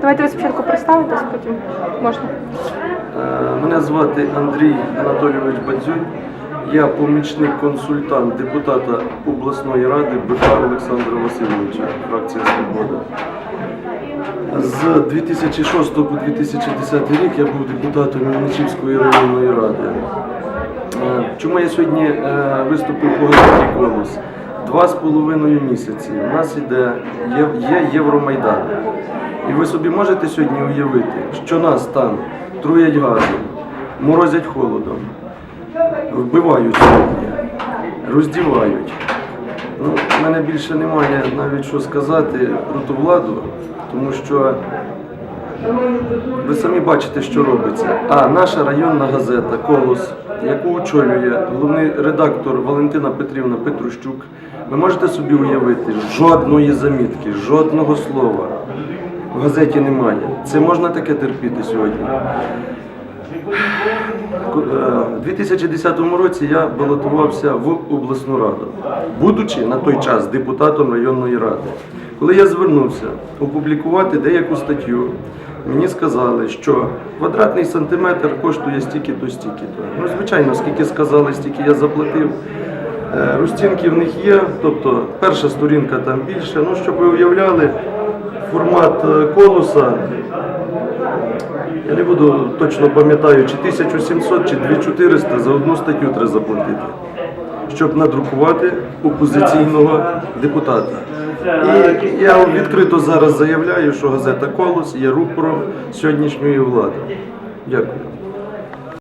Давайте ви спочатку представитесь, потім можна. Е, Мене звати Андрій Анатолійович Бадзюнь. Я помічник консультант депутата обласної ради Бика Олександра Васильовича, фракція Свобода. З 2006 по 2010 рік я був депутатом Вінничівської районної ради. Е, Чому я сьогодні е, виступив по газеті «Колос»? Два з половиною місяці у нас іде, є, Євромайдан. І ви собі можете сьогодні уявити, що нас там труять газом, морозять холодом, вбивають сьогодні, роздівають. Ну, в мене більше немає навіть що сказати про ту владу, тому що ви самі бачите, що робиться. А наша районна газета Колос, яку очолює головний редактор Валентина Петрівна Петрущук, ви можете собі уявити, жодної замітки, жодного слова в газеті немає. Це можна таке терпіти сьогодні. У 2010 році я балотувався в обласну раду, будучи на той час депутатом районної ради. Коли я звернувся опублікувати деяку статтю, мені сказали, що квадратний сантиметр коштує стільки-то, стільки-то. Ну, звичайно, скільки сказали, стільки я заплатив. Е, Розцінки в них є, тобто перша сторінка там більше. Ну, щоб ви уявляли, формат е, колоса я не буду точно пам'ятаю, чи 1700, чи 2400 за одну статтю треба заплатити, щоб надрукувати опозиційного депутата. І я відкрито зараз заявляю, що газета Колос є рупором сьогоднішньої влади. Дякую.